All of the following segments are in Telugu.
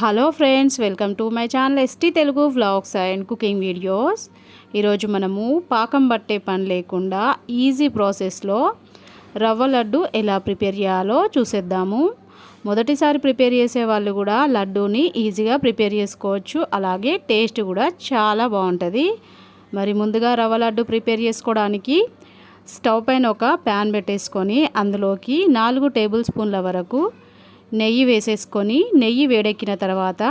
Hello friends welcome to my channel ST Telugu vlogs and cooking videos ఈరోజు మనము పాకం పట్టే పని లేకుండా ఈజీ ప్రాసెస్లో రవ్వ లడ్డు ఎలా ప్రిపేర్ చేయాలో చూసేద్దాము. మొదటిసారి ప్రిపేర్ చేసే వాళ్ళు కూడా లడ్డూని ఈజీగా ప్రిపేర్ చేసుకోవచ్చు. అలాగే టేస్ట్ కూడా చాలా బాగుంటుంది. మరి ముందుగా రవ్వ లడ్డు ప్రిపేర్ చేసుకోవడానికి స్టవ్ పైన ఒక ప్యాన్ పెట్టేసుకొని అందులోకి నాలుగు టేబుల్ స్పూన్ల వరకు నెయ్యి వేసేసుకొని నెయ్యి వేడెక్కిన తర్వాత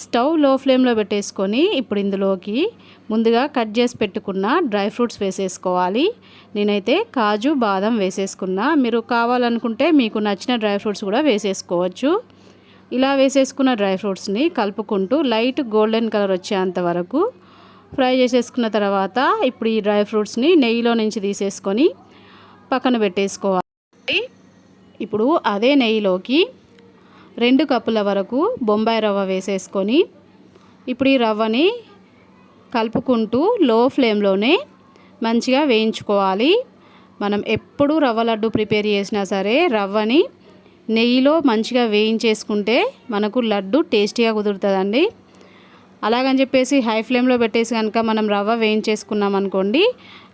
స్టవ్లో ఫ్లేమ్లో పెట్టేసుకొని ఇప్పుడు ఇందులోకి ముందుగా కట్ చేసి పెట్టుకున్న డ్రై ఫ్రూట్స్ వేసేసుకోవాలి. నేనైతే కాజు బాదం వేసేసుకున్నా. మీరు కావాలనుకుంటే మీకు నచ్చిన డ్రై ఫ్రూట్స్ కూడా వేసేసుకోవచ్చు. ఇలా వేసేసుకున్న డ్రై ఫ్రూట్స్ని కలుపుకుంటూ లైట్ గోల్డెన్ కలర్ వచ్చేంత వరకు ఫ్రై చేసేసుకున్న తర్వాత ఇప్పుడు ఈ డ్రై ఫ్రూట్స్ని నెయ్యిలో నుంచి తీసేసుకొని పక్కన పెట్టేసుకోవాలి. ఇప్పుడు అదే నెయ్యిలోకి రెండు కప్పుల వరకు బొంబాయి రవ్వ వేసేసుకొని ఇప్పుడు ఈ రవ్వని కలుపుకుంటూ లో ఫ్లేమ్లోనే మంచిగా వేయించుకోవాలి. మనం ఎప్పుడు రవ్వ లడ్డు ప్రిపేర్ చేసినా సరే రవ్వని నెయ్యిలో మంచిగా వేయించేసుకుంటే మనకు లడ్డు టేస్టీగా కుదురుతుందండి. అలాగని చెప్పేసి హై ఫ్లేమ్లో పెట్టేసి కనుక మనం రవ్వ వేయించేసుకున్నాం అనుకోండి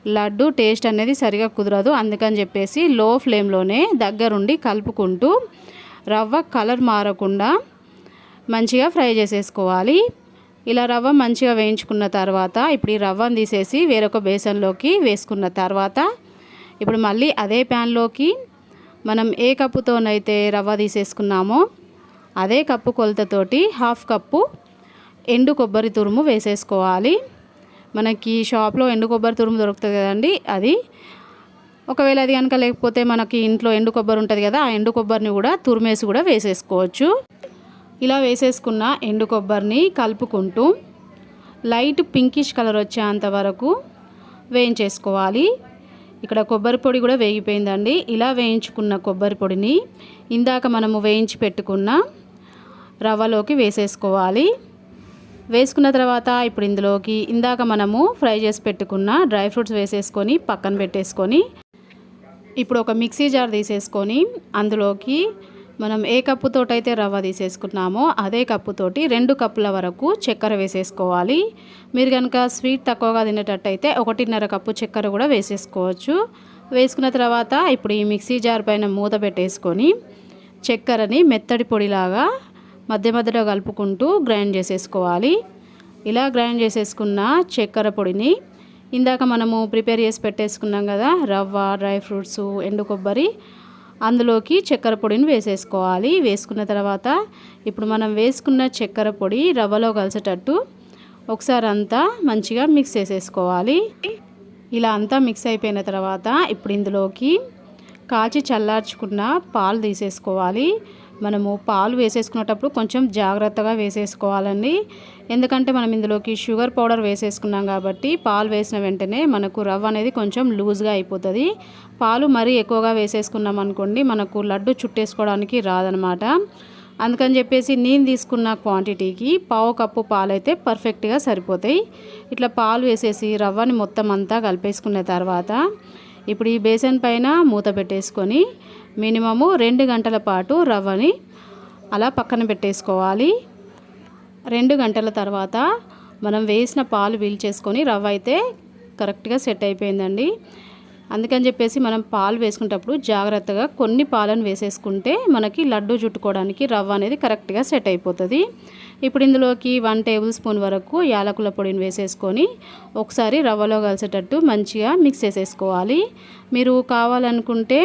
లడ్డు టేస్ట్ అనేది సరిగా కుదరదు. అందుకని చెప్పేసి లో ఫ్లేమ్లోనే దగ్గరుండి కలుపుకుంటూ రవ్వ కలర్ మారకుండా మంచిగా ఫ్రై చేసేసుకోవాలి. ఇలా రవ్వ మంచిగా వేయించుకున్న తర్వాత ఇప్పుడు ఈ రవ్వను తీసేసి వేరొక బేసన్లోకి వేసుకున్న తర్వాత ఇప్పుడు మళ్ళీ అదే ప్యాన్లోకి మనం ఏ కప్పుతోనైతే రవ్వ తీసేసుకున్నామో అదే కప్పు కొలతతోటి హాఫ్ కప్పు ఎండు కొబ్బరి తురుము వేసేసుకోవాలి. మనకి షాప్లో ఎండు కొబ్బరి తురుము దొరుకుతుంది కదండి అది ఒకవేళ అది కనుక లేకపోతే మనకి ఇంట్లో ఎండు కొబ్బరి ఉంటుంది కదా ఆ ఎండు కొబ్బరిని కూడా తురిమేసి కూడా వేసేసుకోవచ్చు. ఇలా వేసేసుకున్న ఎండు కొబ్బరిని కలుపుకుంటూ లైట్ పింకిష్ కలర్ వచ్చేంత వరకు వేయించేసుకోవాలి. ఇక్కడ కొబ్బరి పొడి కూడా వేగిపోయిందండి. ఇలా వేయించుకున్న కొబ్బరి పొడిని ఇందాక మనము వేయించి పెట్టుకున్న రవ్వలోకి వేసేసుకోవాలి. వేసుకున్న తర్వాత ఇప్పుడు ఇందులోకి ఇందాక మనము ఫ్రై చేసి పెట్టుకున్న డ్రై ఫ్రూట్స్ వేసేసుకొని పక్కన పెట్టేసుకొని ఇప్పుడు ఒక మిక్సీ జార్ తీసేసుకొని అందులోకి మనం ఏ కప్పుతోటైతే రవ్వ తీసేసుకున్నామో అదే కప్పుతోటి రెండు కప్పుల వరకు చక్కెర వేసేసుకోవాలి. మీరు కనుక స్వీట్ తక్కువగా తినేటట్టయితే ఒకటిన్నర కప్పు చక్కెర కూడా వేసేసుకోవచ్చు. వేసుకున్న తర్వాత ఇప్పుడు ఈ మిక్సీ జార్ పైన మూత పెట్టేసుకొని చక్కెరని మెత్తడి పొడిలాగా మధ్య మధ్యలో కలుపుకుంటూ గ్రైండ్ చేసేసుకోవాలి. ఇలా గ్రైండ్ చేసేసుకున్న చక్కెర పొడిని ఇందాక మనము ప్రిపేర్ చేసి పెట్టేసుకున్నాం కదా రవ్వ డ్రై ఫ్రూట్స్ ఎండు కొబ్బరి అందులోకి చక్కెర పొడిని వేసేసుకోవాలి. వేసుకున్న తర్వాత ఇప్పుడు మనం వేసుకున్న చక్కెర పొడి రవ్వలో కలిసేటట్టు ఒకసారి అంతా మంచిగా మిక్స్ చేసేసుకోవాలి. ఇలా అంతా మిక్స్ అయిపోయిన తర్వాత ఇప్పుడు ఇందులోకి కాచి చల్లార్చుకున్న పాలు తీసేసుకోవాలి. మనము పాలు వేసేసుకునేటప్పుడు కొంచెం జాగ్రత్తగా వేసేసుకోవాలండి. ఎందుకంటే మనం ఇందులోకి షుగర్ పౌడర్ వేసేసుకున్నాం కాబట్టి పాలు వేసిన వెంటనే మనకు రవ్వ అనేది కొంచెం లూజ్గా అయిపోతుంది. పాలు మరీ ఎక్కువగా వేసేసుకున్నాం అనుకోండి మనకు లడ్డు చుట్టేసుకోవడానికి రాదనమాట. అందుకని చెప్పేసి నేను తీసుకున్న క్వాంటిటీకి పావు కప్పు పాలు అయితే పర్ఫెక్ట్గా సరిపోతాయి. ఇట్లా పాలు వేసేసి రవ్వని మొత్తం అంతా కలిపేసుకున్న తర్వాత ఇప్పుడు ఈ బేసన్ పైన మూత పెట్టేసుకొని మినిమము రెండు గంటల పాటు రవ్వని అలా పక్కన పెట్టేసుకోవాలి. రెండు గంటల తర్వాత మనం వేసిన పాలు పీల్చేసుకొని రవ్వ అయితే కరెక్ట్గా సెట్ అయిపోయిందండి. అందుకని చెప్పేసి మనం పాలు వేసుకునేటప్పుడు జాగ్రత్తగా కొన్ని పాలను వేసేసుకుంటే మనకి లడ్డు చుట్టుకోవడానికి రవ్వ అనేది కరెక్ట్గా సెట్ అయిపోతుంది. ఇప్పుడు ఇందులోకి వన్ టేబుల్ స్పూన్ వరకు యాలకుల పొడిని వేసేసుకొని ఒకసారి రవ్వలో కలిసేటట్టు మంచిగా మిక్స్ చేసేసుకోవాలి. మీరు కావాలనుకుంటే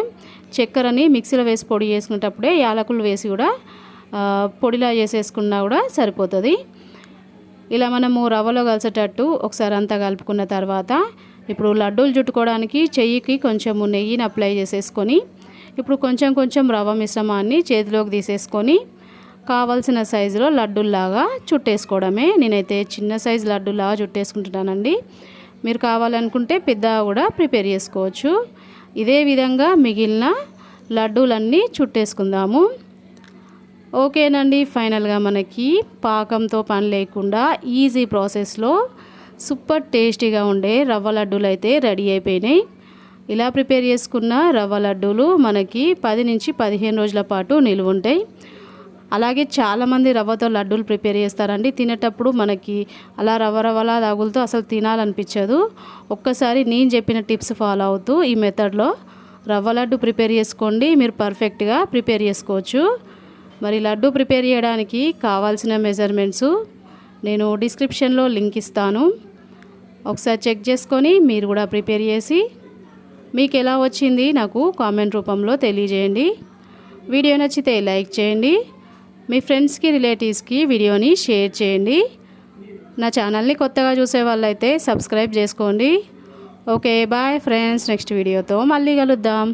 చక్కెరని మిక్సీలో వేసి పొడి చేసుకునేటప్పుడే యాలకులు వేసి కూడా పొడిలా చేసేసుకున్నా కూడా సరిపోతుంది. ఇలా మనము రవ్వలో కలిసేటట్టు ఒకసారి అంతా కలుపుకున్న తర్వాత ఇప్పుడు లడ్డూలు చుట్టుకోవడానికి చెయ్యికి కొంచెము నెయ్యిని అప్లై చేసేసుకొని ఇప్పుడు కొంచెం కొంచెం రవ్వ మిశ్రమాన్ని చేతిలోకి తీసేసుకొని కావాల్సిన సైజులో లడ్డూల్లాగా చుట్టేసుకోవడమే. నేనైతే చిన్న సైజు లడ్డూలాగా చుట్టేసుకుంటున్నానండి. మీరు కావాలనుకుంటే పెద్ద కూడా ప్రిపేర్ చేసుకోవచ్చు. ఇదే విధంగా మిగిలిన లడ్డూలన్నీ చుట్టేసుకుందాము. ఓకేనండి ఫైనల్గా మనకి పాకంతో పని లేకుండా ఈజీ ప్రాసెస్లో సూపర్ టేస్టీగా ఉండే రవ్వ లడ్డూలు అయితే రెడీ అయిపోయినాయి. ఇలా ప్రిపేర్ చేసుకున్న రవ్వ లడ్డూలు మనకి పది నుంచి పదిహేను రోజుల పాటు నిలువుంటాయి. అలాగే చాలామంది రవ్వతో లడ్డూలు ప్రిపేర్ చేస్తారండి. తినేటప్పుడు మనకి అలా రవ్వ రవ్వలా తగులుతూ అసలు తినాలనిపించదు. ఒక్కసారి నేను చెప్పిన టిప్స్ ఫాలో అవుతూ ఈ మెథడ్లో రవ్వ లడ్డు ప్రిపేర్ చేసుకోండి. మీరు పర్ఫెక్ట్గా ప్రిపేర్ చేసుకోవచ్చు. మరి లడ్డు ప్రిపేర్ చేయడానికి కావాల్సిన మెజర్మెంట్స్ నేను డిస్క్రిప్షన్లో లింక్ ఇస్తాను. ఒకసారి చెక్ చేసుకొని మీరు కూడా ప్రిపేర్ చేసి మీకు ఎలా వచ్చింది నాకు కామెంట్ రూపంలో తెలియజేయండి. వీడియో నచ్చితే లైక్ చేయండి. మీ ఫ్రెండ్స్కి రిలేటివ్స్కి వీడియోని షేర్ చేయండి. నా ఛానల్ని కొత్తగా చూసే వాళ్ళైతే సబ్స్క్రైబ్ చేసుకోండి. Okay bye friends. నెక్స్ట్ వీడియోతో మళ్ళీ కలుద్దాం.